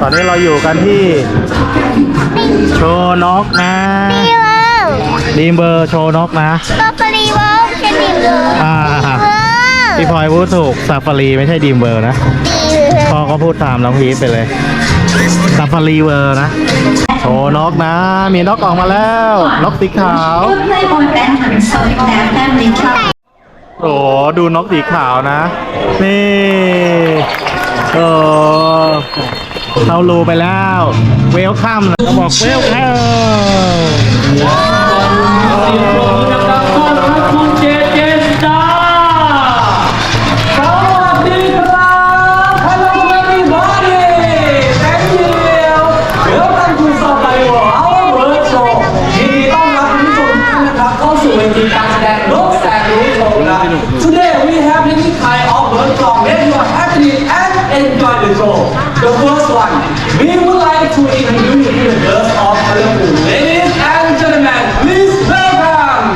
ตอนนี้เราอยู่กันที่โชว์นกนะดีเวิลด์ดีมเบอร์โชว์นกนะซาฟารีเวิลด์แค่ดีเวิลด์อ่าเวิลด์พี่พลอยพูดถูกซาฟารีไม่ใช่ดีมเบอร์นะดีพ่อก็พูดตามน้องพีทไปเลยซาฟารีเวอร์นะโชว์นกนะ มีนกออกมาแล้วนกสีขาว Good Playboy Band and Sonic Dad Family Club โอ้ดูนกสีขาวนะ นี่โอ้ เข้ารูไปแล้ว เวลคัมเขาบอกเวลคัมนะครับต้อนรับคุณเจเจสตาร์สวัสดีครับ Hello everybody Thank you Welcome to Safari World Our World Show ยินดีต้อนรับคุณผู้ชมทุกท่านนะครับเข้าสู่เวทีการแสดงนกแสนรู้โชว์นะ Today we have many kind of bird song that you are happy and enjoy the show The first one we would like to introduce you to the birds of colorful Ladies and gentlemen please welcome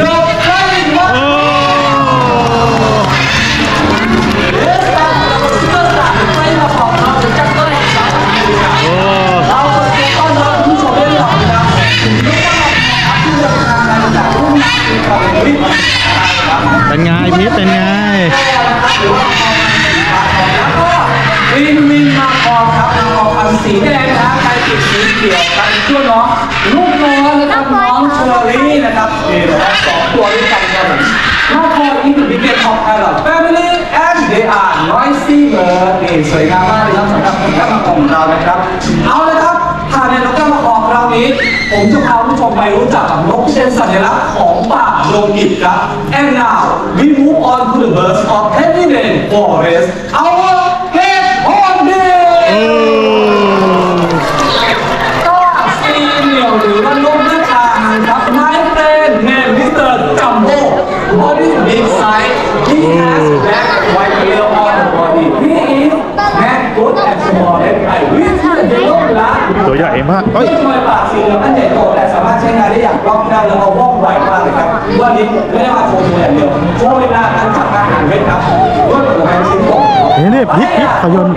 the flying one เอสตาร์เราซุปเปอร์สตาร์ไม่มาข ดสีเขียวครับช่วยน้องลูกน้องนะครับน้องเชอรี่นะครับนี่นะครับสองตัวด้วยกันครับผมมาคออีกบิ๊กเกตของไทยหรอ Family and they are noisy bird นี่สวยงามมากเลยครับสำหรับคนแก้มของเรานะครับ เอาลยครับผ่านในนกแก้วมาคอครานี้ ผมจะพาผู้ชมไปรู้จักกับนกที่เป็นสัญลักษณ์ของป่าดงดิบครับ and now we move on to the birds of heavy rain forest our head ไม่ได้มาโชว์ตัวอย่างเดียวโชว์เวลาการจับอาหารเม็ดครับรวดหัวแห่งชิ้นของนี่นี่พลิกพลิกเขาโยน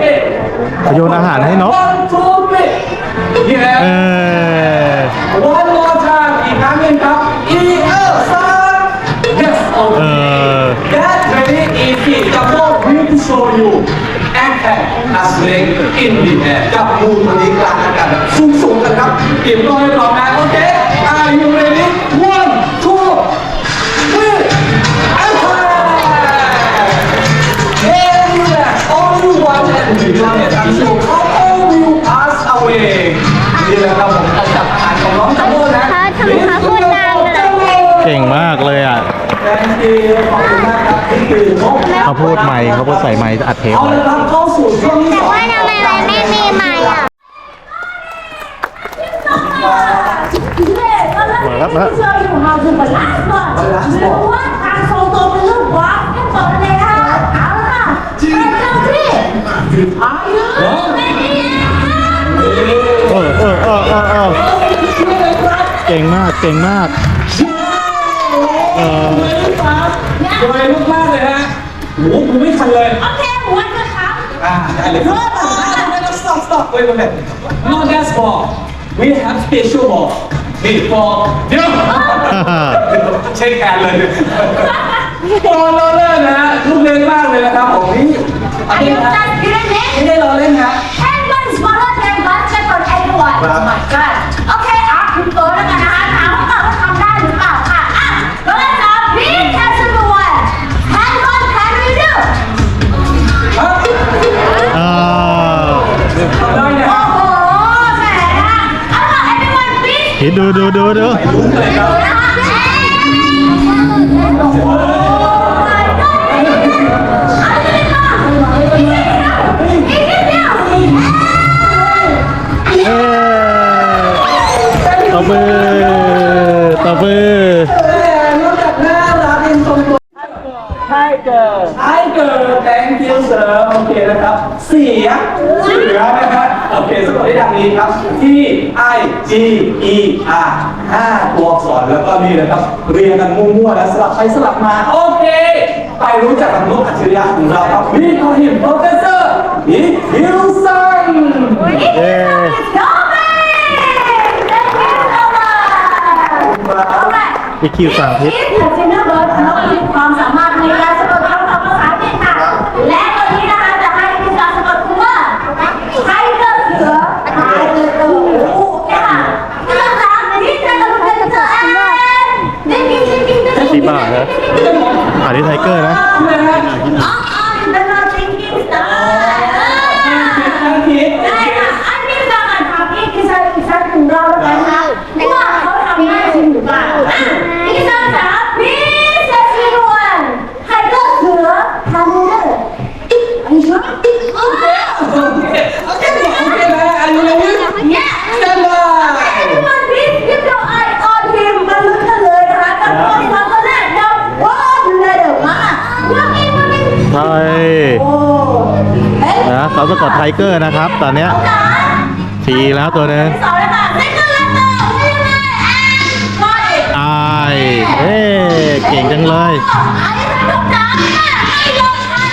เขาโยนอาหารให้นก One, two, three. เอ Yeah. อ One more time อีกครั้งหนึ่งครับ E L สาม Yes เอ okay อ That's very easy Jumbo will to show you and tag as leg in the air จับมือตัวนี้กลางอากาศแบบสูงๆกันครับเตรียมตัวให้พร้อมนะโอเค Are you ready one and we will get to show how all will pass away นี่แหละครับผมการจับอาหารของน้องจัมโบ้นะเขาทำเขาโคตรดังเลย เก่งมากเลยอะ Thank you ขอบคุณมากครับนี่คือนกเขาพูดไมค์เขาพูดใส่ไมค์อัดเทปเอาไว้ ละครับเข้าสู่ช่วงที่แต่สอง ว่าทำไมมันไม่มีไม้อะ มาแล้วนะ show you how to balance board หรือว่าการทรงตัวเป็นรูปวอล์กให้ต่อเลยนะคะเอ เออเออเออเออเออเก่งมากเก่งมากเออสวยมากๆเลยฮะโอ้โหกูไม่ทันเลยโอเคหัวนะคะอ่าได้เลยครับ stop stop wait wait wait not that ball we have special ball นี่ ball เดี๋ยวเช็คแอนเลยบอลเราเล่นนะฮะลูกเล่นมากเลยนะครับผมนี่ อัน Are นี้ you นะ done getting it ไม่ได้เราเล่นนะ Everyone is smaller than budget for everyone. Oh my god. โอเคอะคุณโตแล้วกันนะคะถามว่าว่าทำได้หรือเปล่าค่ะอะก็เลยตอบ Please answer the one. Hand on can we do? ฮะเออทำได้เนี่ยโอ้โหแหมนะคะเอาล่ะ everyone please คิดดูดูดูดู ลุ้นเลยครับดูนะค เออตบมือตบมือนอกจากน่ารักเป็นทรงตัวไทเกอร์ไทเกอร์ thank you sir โอเคนะครับ เสียเสือนะครับ โอเคสะกดได้ดังนี้ครับ T I G E R ห้าตัวอักษรแล้วก็นี่นะครับ เรียงกันมั่วๆ แล้วสลับไปสลับมาโอ ไปรู้จักกับนกอัจฉริยะของเราครับ We call him Professor อีฮิลซังเย้อีคิวสามทิศจินเนอร์เบิร์ดน้องมีความสามารถในการสะกดคำศัพท์ภาษาอังกฤษค่ะและตัวนี้นะคะจะให้คุณการสะกดคำว่าไทเกอร์เสือไทเกอร์เสือโอ้โหค่ะที่เราถามที่จะกำลังจะเจอแอนเด็กกิ๊งกิ๊งกิ๊งกิ๊งสีบ้าเหรออ่านที่ไทเกอร์นะอ๋ออ๋อเดินมากิ๊งกิ๊งสตาร์ได้ค่ะ อันนี้เรามาทำอีกที่ใช้ที่ใช้ของเราแล้วกัน สะกดไทเกอร์นะครับ ตอนเนี้ยสามทีแล้วตัวหนึงสองเลยค่ะเซ็กเกอร์เลเตอร์นี่เอนก็อีกไอเอ้เก่งจังเลย อันนี้เป็นลูกน้ำค่ะไม่ลงค่ะ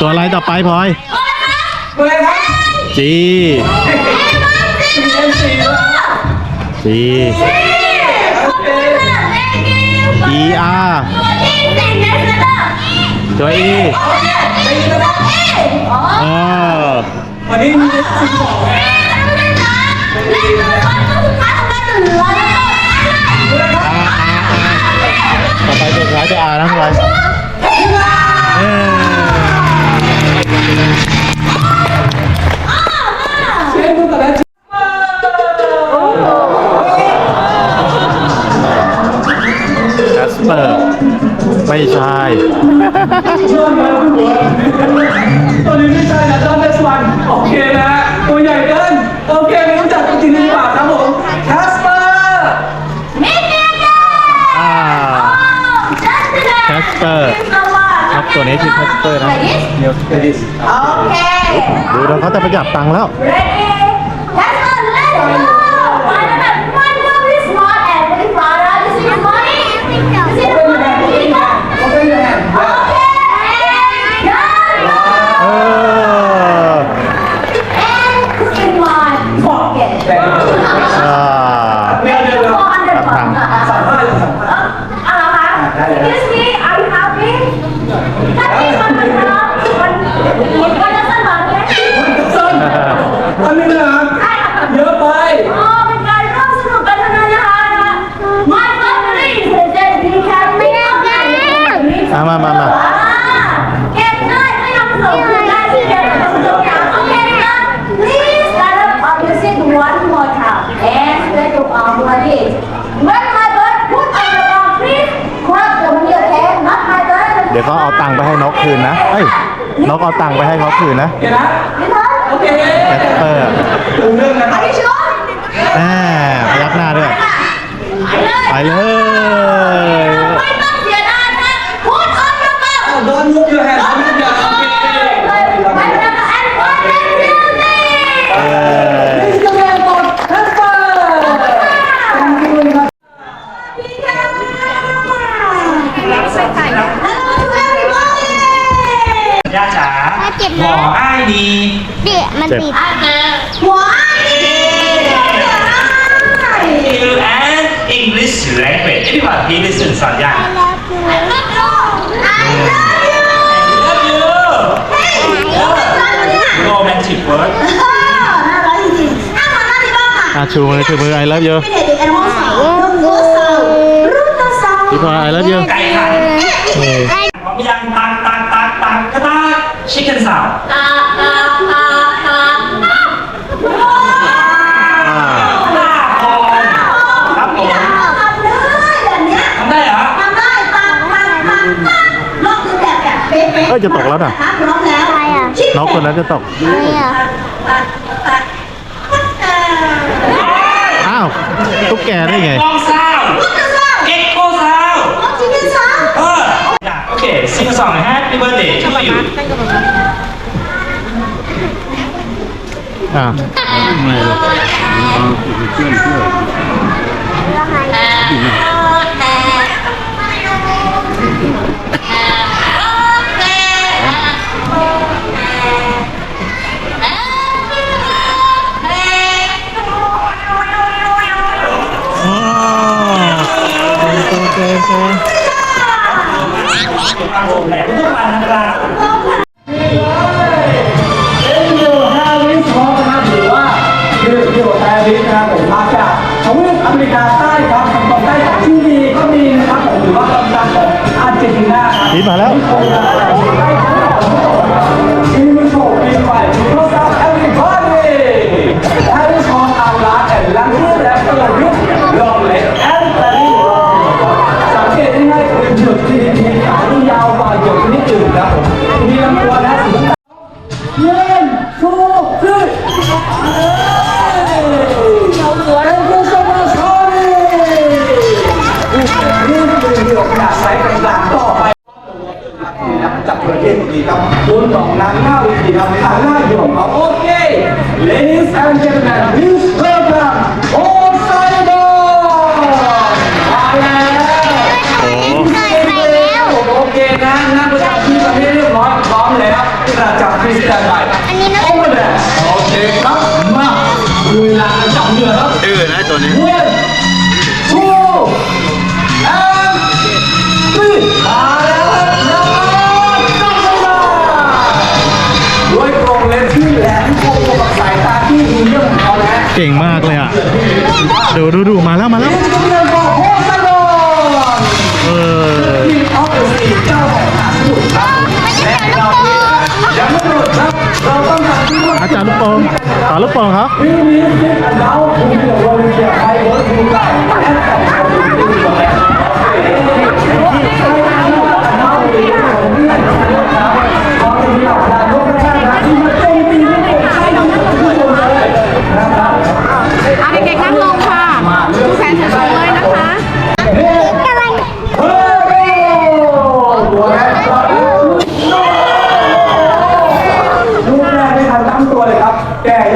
ตัวอะไรต่อไปพลอยโอ้ยนะเบอร์อะไรครับจีเอ็นซีแล้วจีโอเคอีอาร์ตัวอี เออวันนี้มีสิบสองนะ เปอร์ครับตัวนี้ชื่อแคสเปอร์นะเดี๋ยวเดี๋ยวดิโอเคดูแล้วเขาจะประหยัดตังค์แล้ว Ready? That's not let's go. ตังค์ไปให้นกคืนนะเอ้ยนกเอาตังค์ไปให้เขาคืนนะเดี๋ยวนะนี่ค่ะโอเคแคสเปอร์ดูเรื่องนะครับ Are you sure แหมพยักหน้าด้วย ไปเลย ไปเลย ไม่ต้องเสียดายนะพูดออกมาบ้าง โดนมุกเยอะแฮนด์มุกเยอะโอเค ไปแล้วก็แอนฟอนเดนซิลนี่ เออ นี่คือการกดแคสเปอร์ ย่าจ๋ามาเจ็บหมนะออ้ายดีเดี๋ยวมันติดหัว You and English language everyone please listen สอนย่า Love you romantic word อะชูมือชูมือไอเลิฟยูพี่พลอยไอเลิฟยูไก่ค่ะนี่พร้อมยังตักตักตักตักกระตัก chicken sound อ่าหน้าคอครับผมทำได้เหรอเอ้ยจะตกแล้วน่ะอะไรอะนกตัวนั้นจะตกอะไรอะอ้าว ตุ๊กแกได้ไง กองซาวเอ็กโคซาวเออโอเค sing a song happy birthday to you อ่าหน้าพี ชมแบบทุกวันนะครับนะครับผมมาจากทวีปอเมริกาใต้ครับทางตอนใต้ของชิลีก็มีนะครับผมหรือว่าตอนกลางของอาร์เจนตินาครับมาแล้ว เอันนี้นะโอเวอร์เลยโอเคครับ มาดูเวลาจับเหงื่อครับดื้อนะตัวนี้ One, two, and three มาแล้วครับน้องจับเวลาด้วยกรงเล็บที่แหลมคมกับสายตาที่ดีเยี่ยมของเขานะเก่งมากเลยอะ ดูดูดูมาแล้วมาแล้วนี่คือเรื่ การที่ว่าอา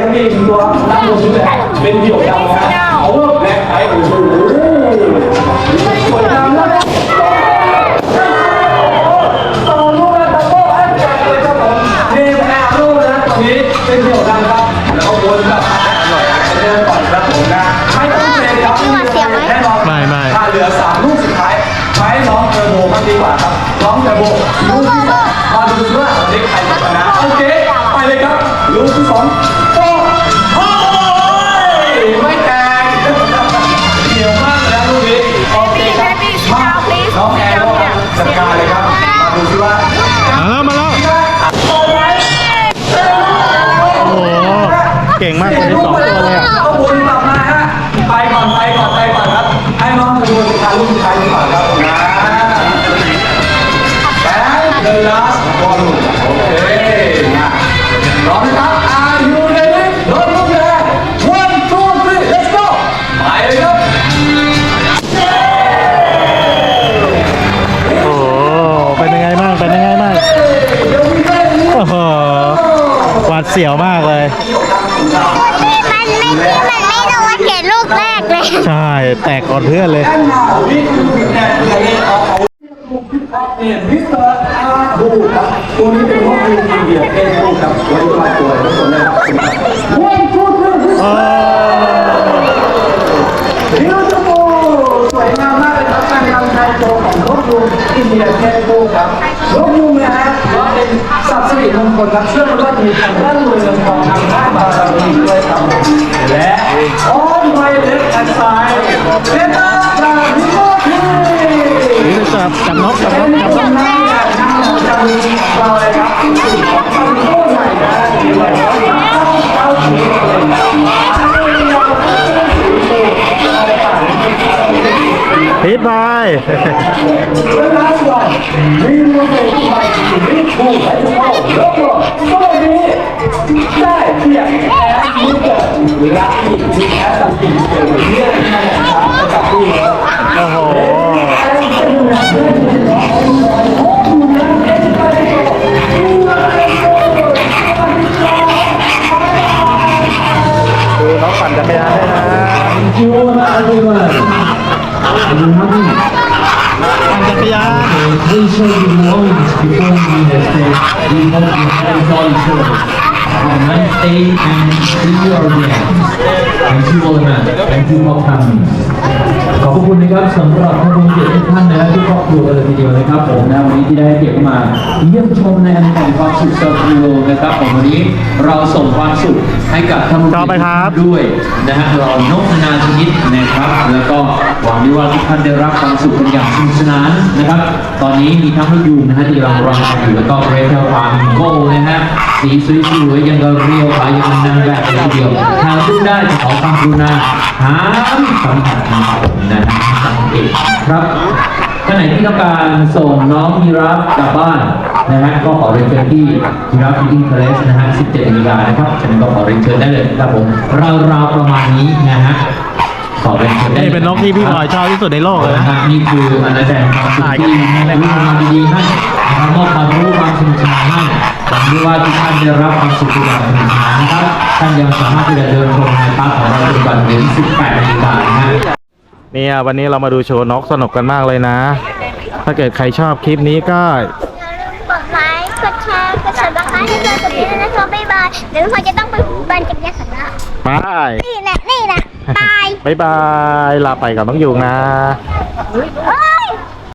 แกยังมีอีกตัวตั้งตัวชุดแรกเป็นเดี่ยวดำนะเอาเวิร์กไปโอ้โหสวยงามแล้วนะต่อลูกเป็นเดี่ยวดำครับ แล้วก็วนแบบอร่อยเดินก่อนครับผมนะไม่ต้องเทครับแน่นอนไม่ไม่ถ้าเหลือสามลูกสุดท้ายใช้น้องเทอร์โบมันดีกว่าครับน้องเทอร์โบลูกที่สองมาดูซิว่าวันนี้ใครจะชนะโอเคไปเลยครับลูกที่สอง เสียวมากเลยมันไม่มันไม่โดนเกตลูกแรกเลย ใช่ แตกก่อนเพื่อนเลย And now we will be at the end of our เนี่ยมิสเตอร์อาร์บูครับตัวนี้เป็นว่าบูอินเดียเอ็นบูครับไว้มาตัวทุกคนนะครับ One, two, three, โอ้ beautiful สวยงามมากเลยครับการทำชายโชว์ของนกยูงอินเดียเทนโบครับนกยูงนะฮะก็ เป็นสัตว์สิริมงคลครับเชื่อมันว่ามีทางด้านเมืองของทางด้านบารมีด้วยครับและ on my left hand side เป็นอาบราฮิโมทีนี่จับจับนกจับนกจับนกนั่งเนี่ยนั่งจะมีเราเลยครับทำโคตรใหญ่นะดีเลยเอาเขียนเลย look, follow me. ได้เพียงแอดมิเตอร์รักอีกมีแอดตัดติดเกี่ยวกับเรื่องนั่นแหละครับจับที่โอ้โหดูน้องปั่นจักรยานด้วยนะ คิวมาดูมาดูมาดู ปั่นจักรยาน We show you moments before we have said we hope you have all each other. นั้น stay and see your again thank you very much thank you for coming ขอบพระคุณนะครับสำหรับท่านผู้เกียรติทุกท่านนะครับทุกครอบครัวเลยทีเดียวนะครับผมนะวันนี้ที่ได้เกียรติมาเยี่ยมชมในอันแห่งความสุขเซอร์ฟิโลนะครับผมวันนี้เราส่งความสุขให้กับท่านผู้เกียรติต่อไปครับด้วยนะฮะเรานกนานาชนิดนะครับ แล้วก็หวังว่าทุกท่านได้รับความสุขกันอย่างสนุกสนานนะครับ ตอนนี้มีทั้งลูกยูงนะฮะที่เรารออยู่แล้วก็เรเทลฟาร์มโก้นะฮะสีสวยๆยังก็เรียวขายยังนางแบบเลยทีเดียวทางซึ่งได้ขอความกรุณาหามสัมผัสทางผมนะฮะสังเกตครับท่านไหนที่ต้องการส่งน้องยีราฟกลับบ้านนะฮะก็ขอเรียนเชิญที่ยีราฟฟิตติ้งเพลสนะฮะ 17นาฬิกานะครับฉะนั้นก็ขอเรียนเชิญได้เลยครับผมราวๆประมาณนี้นะฮะ ขอเรียนเชิญได้นี่ลยเป็นนกที่พี่บอยชอบที่สุดในโลกเลยนะ นะฮะนี่คืออาณาจักรความสุขที่มีเรื่องราวดีๆให้นะครับมอบความรู้ความสนุกสนานให้หวังด้วยว่าทุกท่านได้รับความสุขอย่างสนุกสนานนะครับท่านยังสามารถที่จะเดินชมในพาร์ทของเราจนกว่าถึง18นาฬิกานะฮะ เนี่ยวันนี้เรามาดูโชว์นกสนุกกันมากเลยนะ ถ้าเกิดใครชอบคลิปนี้ก็ อย่าลืมกดไลค์ กดแชร์ กด subscribe ให้เรากับพี่ด้วยนะคะบ๊ายบาย เดี๋ยวทุกคนจะต้องไปบันจักรยานสันละบายนี่นะนี่นะบายบายบาย ลาไปกับน้องยูงนะ โอ้